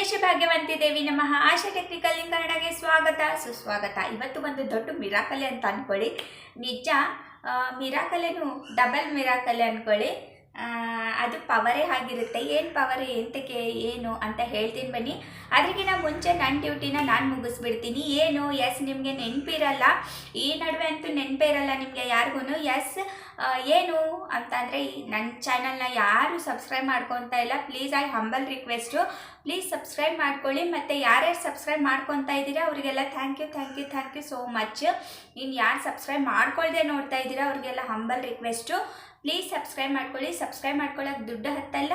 ವಿಶೇಷ ಭಾಗ್ಯವಂತಿ ದೇವಿ ನಮ್ಮ ಆಶಾ ಟೆಕ್ನಿಕಲ್ ಇನ್ ಸ್ವಾಗತ. ಸುಸ್ವಾಗತ. ಇವತ್ತು ಒಂದು ದೊಡ್ಡ ಮಿರಾಕಲೆ ಅಂತ ಅಂದ್ಕೊಳ್ಳಿ ನಿಜ ಮಿರಾಕಲೆನು ಡಬಲ್ ಮಿರಾಕಲೆ ಅಂದ್ಕೊಳ್ಳಿ ಅದು ಪವರೇ ಆಗಿರುತ್ತೆ. ಏನು ಪವರ್? ಎಂತಕ್ಕೆ ಏನು ಅಂತ ಹೇಳ್ತೀನಿ ಬನ್ನಿ. ಅದಕ್ಕಿಂತ ಮುಂಚೆ ನನ್ನ ಡ್ಯೂಟಿನ ನಾನು ಮುಗಿಸ್ಬಿಡ್ತೀನಿ. ಏನು? ಎಸ್, ನಿಮಗೆ ನೆನಪಿರಲ್ಲ? ಈ ನಡುವೆ ಅಂತೂ ನೆನಪೇ ಇರಲ್ಲ ನಿಮಗೆ ಯಾರಿಗೂ ಎಸ್ ಏನು ಅಂತಂದರೆ ನನ್ನ ಚಾನಲ್ನ ಯಾರು ಸಬ್ಸ್ಕ್ರೈಬ್ ಮಾಡ್ಕೊತಾ ಇಲ್ಲ. Please, I humble request. Please subscribe ಮಾಡ್ಕೊಳ್ಳಿ. ಮತ್ತು ಯಾರ್ಯಾರು ಸಬ್ಸ್ಕ್ರೈಬ್ ಮಾಡ್ಕೊತಾ ಇದ್ದೀರಾ, ಅವರಿಗೆಲ್ಲ thank you thank you thank you so much. ಇನ್ನು ಯಾರು ಸಬ್ಸ್ಕ್ರೈಬ್ ಮಾಡ್ಕೊಳ್ದೆ ನೋಡ್ತಾ ಇದ್ದೀರಾ, ಅವರಿಗೆಲ್ಲ ಹಂಬಲ್ ರಿಕ್ವೆಸ್ಟು. ಪ್ಲೀಸ್ ಸಬ್ಸ್ಕ್ರೈಬ್ ಮಾಡ್ಕೊಳ್ಳಿ. ಸಬ್ಸ್ಕ್ರೈಬ್ ಮಾಡ್ಕೊಳ್ಳೋಕೆ ದುಡ್ಡು ಹತ್ತಲ್ಲ.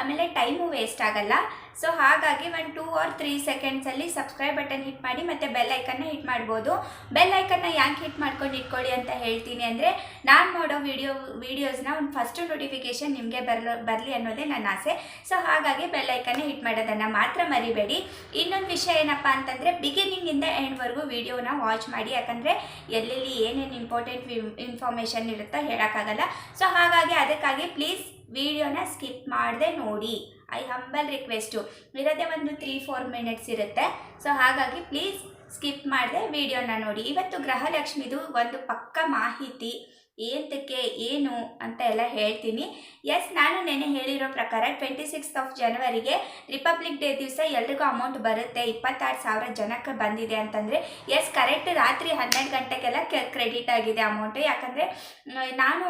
ಆಮೇಲೆ ಟೈಮು ವೇಸ್ಟ್ ಆಗಲ್ಲ. ಸೊ ಹಾಗಾಗಿ ಒಂದು ಟೂ ಆರ್ ತ್ರೀ ಸೆಕೆಂಡ್ಸಲ್ಲಿ ಸಬ್ಸ್ಕ್ರೈಬ್ ಬಟನ್ ಹಿಟ್ ಮಾಡಿ ಮತ್ತು ಬೆಲ್ ಐಕನ್ನ ಹಿಟ್ ಮಾಡ್ಬೋದು. ಬೆಲ್ ಐಕನ್ನ ಯಾಕೆ ಹಿಟ್ ಮಾಡ್ಕೊಂಡು ಇಟ್ಕೊಳ್ಳಿ ಅಂತ ಹೇಳ್ತೀನಿ ಅಂದರೆ, ನಾನು ಮಾಡೋ ವಿಡಿಯೋ ವೀಡಿಯೋಸ್ನ ಒಂದು ಫಸ್ಟು ನೋಟಿಫಿಕೇಷನ್ ನಿಮಗೆ ಬರಲು, ಬರಲಿ ಅನ್ನೋದೇ ನನ್ನ ಆಸೆ. ಸೊ ಹಾಗಾಗಿ ಬೆಲ್ ಐಕನ್ನ ಹಿಟ್ ಮಾಡೋದನ್ನು ಮಾತ್ರ ಮರಿಬೇಡಿ. ಇನ್ನೊಂದು ವಿಷಯ ಏನಪ್ಪ ಅಂತಂದರೆ ಬಿಗಿನಿಂಗಿಂದ ಎಂಡ್ವರೆಗೂ ವಿಡಿಯೋನ ವಾಚ್ ಮಾಡಿ. ಯಾಕಂದರೆ, ಎಲ್ಲೆಲ್ಲಿ ಏನೇನು ಇಂಪಾರ್ಟೆಂಟ್ ಇನ್ಫಾರ್ಮೇಷನ್ ಇರುತ್ತೋ ಹೇಳೋಕ್ಕಾಗಲ್ಲ. ಸೊ ಹಾಗಾಗಿ ಅದಕ್ಕಾಗಿ ಪ್ಲೀಸ್ ವಿಡಿಯೋನ ಸ್ಕಿಪ್ ಮಾಡದೆ ನೋಡಿ. I humble request. ಇರೋದೇ ಒಂದು ತ್ರೀ ಫೋರ್ ಮಿನಿಟ್ಸ್ ಇರುತ್ತೆ. ಸೊ ಹಾಗಾಗಿ ಪ್ಲೀಸ್ ಸ್ಕಿಪ್ ಮಾಡಿದೆ ವಿಡಿಯೋನ ನೋಡಿ. ಇವತ್ತು ಗೃಹಲಕ್ಷ್ಮಿದು ಒಂದು ಪಕ್ಕ ಮಾಹಿತಿ. ಏಂತಕ್ಕೆ, ಏನು ಅಂತ ಎಲ್ಲ ಹೇಳ್ತೀನಿ. ಎಸ್ ನಾನು ನೆನೆ ಹೇಳಿರೋ ಪ್ರಕಾರ ಟ್ವೆಂಟಿ ಸಿಕ್ಸ್ತ್ ಆಫ್ ಜನವರಿಗೆ ರಿಪಬ್ಲಿಕ್ ಡೇ ದಿವಸ ಎಲ್ರಿಗೂ ಅಮೌಂಟ್ ಬರುತ್ತೆ. ಇಪ್ಪತ್ತಾರು ಸಾವಿರ ಜನಕ್ಕೆ ಬಂದಿದೆ ಅಂತಂದರೆ ಎಸ್ ಕರೆಕ್ಟ್ ರಾತ್ರಿ ಹನ್ನೆರಡು ಗಂಟೆಗೆಲ್ಲ ಕ್ರೆಡಿಟ್ ಆಗಿದೆ ಅಮೌಂಟು ಯಾಕಂದರೆ ನಾನು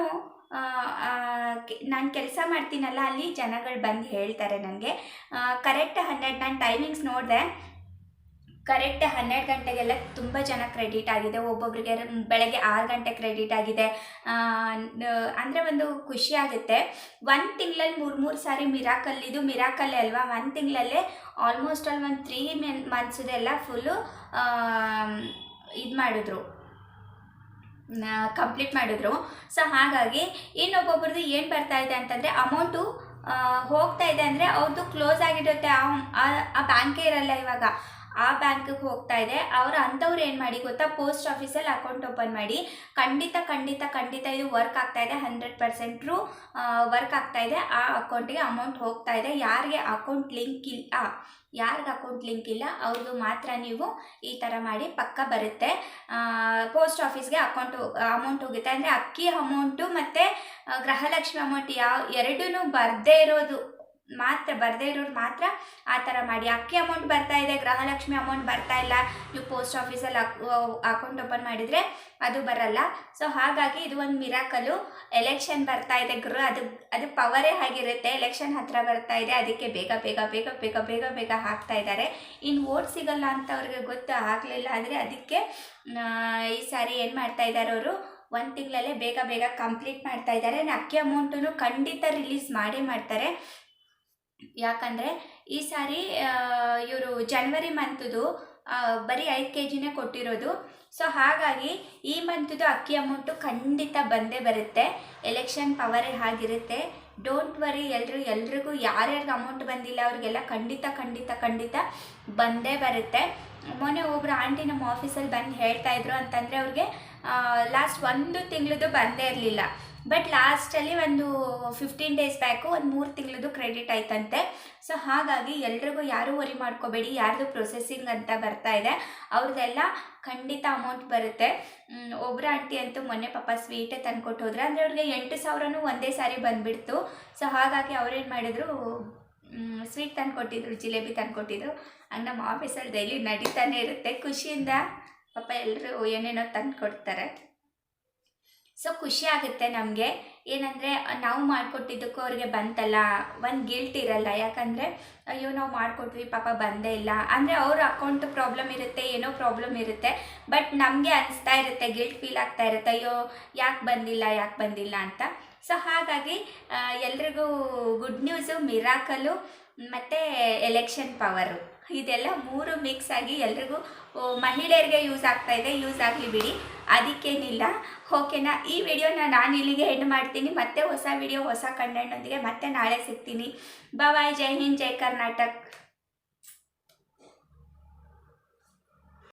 ನಾನು ಕೆಲಸ ಮಾಡ್ತೀನಲ್ಲ, ಅಲ್ಲಿ ಜನಗಳು ಬಂದು ಹೇಳ್ತಾರೆ ನನಗೆ ಕರೆಕ್ಟ್ ಹನ್ನೆರಡು, ನಾನು ಟೈಮಿಂಗ್ಸ್ ನೋಡಿದೆ. ಕರೆಕ್ಟ್ ಹನ್ನೆರಡು ಗಂಟೆಗೆಲ್ಲ ತುಂಬ ಜನ ಕ್ರೆಡಿಟ್ ಆಗಿದೆ. ಒಬ್ಬೊಬ್ಬರಿಗೆ ಬೆಳಗ್ಗೆ ಆರು ಗಂಟೆ ಕ್ರೆಡಿಟ್ ಆಗಿದೆ. ಅಂದರೆ ಒಂದು ಖುಷಿ ಆಗುತ್ತೆ. ಒಂದು ತಿಂಗಳಲ್ಲಿ ಮೂರು ಮೂರು ಸಾರಿ ಮಿರಾಕಲ್ ಇದು ಮಿರಾಕಲ್ಲೇ ಅಲ್ವಾ? ಒಂದು ತಿಂಗಳಲ್ಲೇ ಆಲ್ಮೋಸ್ಟ್ ಅಲ್ಲಿ ಒಂದು ತ್ರೀ ಮಂತ್ಸ್ದೆಲ್ಲ ಫುಲ್ಲು ಇದು ಮಾಡಿದ್ರು. ಕಂಪ್ಲೀಟ್ ಮಾಡಿದ್ರು. ಸೊ ಹಾಗಾಗಿ ಇನ್ನೊಬ್ಬೊಬ್ರದ್ದು ಏನು ಬರ್ತಾ ಇದೆ ಅಂತಂದರೆ ಅಮೌಂಟು ಹೋಗ್ತಾ ಇದೆ ಅಂದರೆ ಅವ್ರದ್ದು ಕ್ಲೋಸ್ ಆಗಿರುತ್ತೆ. ಆ- ಬ್ಯಾಂಕೇ ಇರಲ್ಲ ಇವಾಗ. ಆ ಬ್ಯಾಂಕ್ಗೆ ಹೋಗ್ತಾ ಇದೆ. ಅವ್ರು ಅಂಥವ್ರು ಏನು ಮಾಡಿ ಗೊತ್ತಾ? ಪೋಸ್ಟ್ ಆಫೀಸಲ್ಲಿ ಅಕೌಂಟ್ ಓಪನ್ ಮಾಡಿ. ಖಂಡಿತ ಖಂಡಿತ ಖಂಡಿತ ಇದು ವರ್ಕ್ ಆಗ್ತಾ ಇದೆ. ಹಂಡ್ರೆಡ್ ಪರ್ಸೆಂಟ್ರು ವರ್ಕ್ ಆಗ್ತಾ ಇದೆ. ಆ ಅಕೌಂಟಿಗೆ ಅಮೌಂಟ್ ಹೋಗ್ತಾ ಇದೆ. ಯಾರಿಗೆ ಅಕೌಂಟ್ ಲಿಂಕ್ ಇಲ್ಲ ಯಾರಿಗೆ ಅಕೌಂಟ್ ಲಿಂಕ್ ಇಲ್ಲ ಅವ್ರದ್ದು ಮಾತ್ರ ನೀವು ಈ ಥರ ಮಾಡಿ ಪಕ್ಕ ಬರುತ್ತೆ. ಪೋಸ್ಟ್ ಆಫೀಸ್ಗೆ ಅಕೌಂಟ್ ಅಮೌಂಟ್ ಹೋಗುತ್ತೆ. ಅಂದರೆ ಅಕ್ಕಿ ಅಮೌಂಟು ಮತ್ತು ಗೃಹಲಕ್ಷ್ಮಿ ಅಮೌಂಟ್ ಯಾವ ಎರಡೂ ಬರದೇ ಇರೋದು. ಮಾತ್ರ, ಬರದೇ ಇರೋರು ಮಾತ್ರ ಆ ಥರ ಮಾಡಿ. ಅಕ್ಕಿ ಅಮೌಂಟ್ ಬರ್ತಾ ಇದೆ, ಗೃಹಲಕ್ಷ್ಮಿ ಅಮೌಂಟ್ ಬರ್ತಾ ಇಲ್ಲ, ನೀವು ಪೋಸ್ಟ್ ಆಫೀಸಲ್ಲಿ ಅಕೌಂಟ್ ಓಪನ್ ಮಾಡಿದರೆ ಅದು ಬರಲ್ಲ. ಸೊ ಹಾಗಾಗಿ ಇದು ಒಂದು ಮಿರಾಕಲು ಎಲೆಕ್ಷನ್ ಬರ್ತಾ ಇದೆ, ಗೃಹ, ಅದು ಅದು ಪವರೇ ಆಗಿರುತ್ತೆ. ಎಲೆಕ್ಷನ್ ಹತ್ತಿರ ಬರ್ತಾ ಇದೆ, ಅದಕ್ಕೆ ಬೇಗ ಬೇಗ ಬೇಗ ಬೇಗ ಬೇಗ ಬೇಗ ಹಾಕ್ತಾ ಇದ್ದಾರೆ. ಇನ್ನು ಓಟ್ ಸಿಗಲ್ಲ ಅಂತ ಅವ್ರಿಗೆ ಗೊತ್ತು ಆಗಲಿಲ್ಲ ಅಂದರೆ ಅದಕ್ಕೆ ಈ ಸಾರಿ ಏನು ಮಾಡ್ತಾ ಇದ್ದಾರೆ ಅವರು? ಒಂದು ತಿಂಗಳಲ್ಲೇ ಬೇಗ ಬೇಗ ಕಂಪ್ಲೀಟ್ ಮಾಡ್ತಾ ಇದ್ದಾರೆ. ಅಕ್ಕಿ ಅಮೌಂಟನ್ನು ಖಂಡಿತ ರಿಲೀಸ್ ಮಾಡೇ ಮಾಡ್ತಾರೆ. ಯಾಕಂದರೆ ಈ ಸಾರಿ ಇವರು ಜನ್ವರಿ ಮಂತದು ಬರೀ ಐದು ಕೆ ಜಿನೇ ಕೊಟ್ಟಿರೋದು. ಸೊ ಹಾಗಾಗಿ ಈ ಮಂತದ್ದು ಅಕ್ಕಿ ಅಮೌಂಟು ಖಂಡಿತ ಬಂದೇ ಬರುತ್ತೆ. ಎಲೆಕ್ಷನ್ ಪವರೇ ಆಗಿರುತ್ತೆ. ಡೋಂಟ್ ವರಿ ಎಲ್ಲರೂ ಎಲ್ರಿಗೂ ಯಾರ್ಯಾರಿಗೆ ಅಮೌಂಟ್ ಬಂದಿಲ್ಲ, ಅವ್ರಿಗೆಲ್ಲ ಖಂಡಿತ ಖಂಡಿತ ಖಂಡಿತ ಬಂದೇ ಬರುತ್ತೆ. ಮೊನ್ನೆ ಒಬ್ಬರು ಆಂಟಿ ನಮ್ಮ ಆಫೀಸಲ್ಲಿ ಬಂದು ಹೇಳ್ತಾ ಇದ್ರು ಅಂತಂದರೆ ಅವ್ರಿಗೆ ಲಾಸ್ಟ್ ಒಂದು ತಿಂಗಳದ್ದು ಬಂದೇ ಇರಲಿಲ್ಲ. ಬಟ್ ಲಾಸ್ಟಲ್ಲಿ ಒಂದು ಫಿಫ್ಟೀನ್ ಡೇಸ್ ಬ್ಯಾಕು ಒಂದು ಮೂರು ತಿಂಗಳದು ಕ್ರೆಡಿಟ್ ಆಯ್ತಂತೆ. ಸೊ ಹಾಗಾಗಿ ಎಲ್ರಿಗೂ ಯಾರೂ ವರಿ ಮಾಡ್ಕೋಬೇಡಿ, ಯಾರ್ದು ಪ್ರೊಸೆಸಿಂಗ್ ಅಂತ ಬರ್ತಾ ಇದೆ ಅವ್ರದ್ದೆಲ್ಲ ಖಂಡಿತ ಅಮೌಂಟ್ ಬರುತ್ತೆ. ಒಬ್ಬರ ಆಂಟಿ ಅಂತೂ ಮೊನ್ನೆ ಪಾಪ ಸ್ವೀಟೇ ತಂದ್ಕೊಟ್ಟು ಹೋದ್ರೆ. ಅಂದರೆ ಅವ್ರಿಗೆ ಎಂಟು ಸಾವಿರನೂ ಒಂದೇ ಸಾರಿ ಬಂದುಬಿಡ್ತು. ಸೊ ಹಾಗಾಗಿ ಅವ್ರೇನು ಮಾಡಿದ್ರು ಸ್ವೀಟ್ ತಂದ್ಕೊಟ್ಟಿದ್ರು, ಜಿಲೇಬಿ ತಂದ್ಕೊಟ್ಟಿದ್ರು. ಹಂಗೆ ನಮ್ಮ ಆಫೀಸಲ್ಲಿ ಡೈಲಿ ನಡೀತಾನೆ ಇರುತ್ತೆ ಖುಷಿಯಿಂದ. ಪಾಪ ಎಲ್ಲರೂ ಏನೇನೋ ತಂದು ಕೊಡ್ತಾರೆ ಸೊ ಖುಷಿ ಆಗುತ್ತೆ ನಮಗೆ. ಏನಂದರೆ, ನಾವು ಮಾಡಿಕೊಟ್ಟಿದ್ದಕ್ಕೂ ಅವ್ರಿಗೆ ಬಂತಲ್ಲ. ಒಂದು ಗಿಲ್ಟ್ ಇರಲ್ಲ. ಯಾಕಂದರೆ, ಅಯ್ಯೋ, ನಾವು ಮಾಡಿಕೊಟ್ವಿ, ಪಾಪ ಬಂದೇ ಇಲ್ಲ. ಅಂದರೆ, ಅವ್ರ ಅಕೌಂಟ್ ಪ್ರಾಬ್ಲಮ್ ಇರುತ್ತೆ, ಏನೋ ಪ್ರಾಬ್ಲಮ್ ಇರುತ್ತೆ. ಬಟ್ ನಮಗೆ ಅನಿಸ್ತಾ ಇರುತ್ತೆ ಗಿಲ್ಟ್ ಫೀಲ್ ಆಗ್ತಾ ಇರುತ್ತೆ. ಅಯ್ಯೋ, ಯಾಕೆ ಬಂದಿಲ್ಲ ಯಾಕೆ ಬಂದಿಲ್ಲ ಅಂತ. ಸೊ ಹಾಗಾಗಿ ಎಲ್ರಿಗೂ ಗುಡ್ ನ್ಯೂಸು ಮಿರಾಕಲು ಮತ್ತು ಎಲೆಕ್ಷನ್ ಪವರು ಇದೆಲ್ಲ ಮೂರು ಮಿಕ್ಸ್ ಆಗಿ ಎಲ್ರಿಗೂ ಮಹಿಳೆಯರಿಗೆ ಯೂಸ್ ಆಗ್ತಾ ಇದೆ ಯೂಸ್ ಆಗಲಿ ಬಿಡಿ. ಅದಕ್ಕೇನಿಲ್ಲ. ಓಕೆನಾ ಈ ವಿಡಿಯೋನ ನಾನು ಇಲ್ಲಿಗೆ ಎಂಡ್ ಮಾಡ್ತೀನಿ. ಮತ್ತೆ ಹೊಸ ವಿಡಿಯೋ ಹೊಸ ಕಂಟೆಂಟೊಂದಿಗೆ ಮತ್ತೆ ನಾಳೆ ಸಿಗ್ತೀನಿ. ಬಾಯ್ ಜೈ ಹಿಂದ್, ಜೈ ಕರ್ನಾಟಕ್.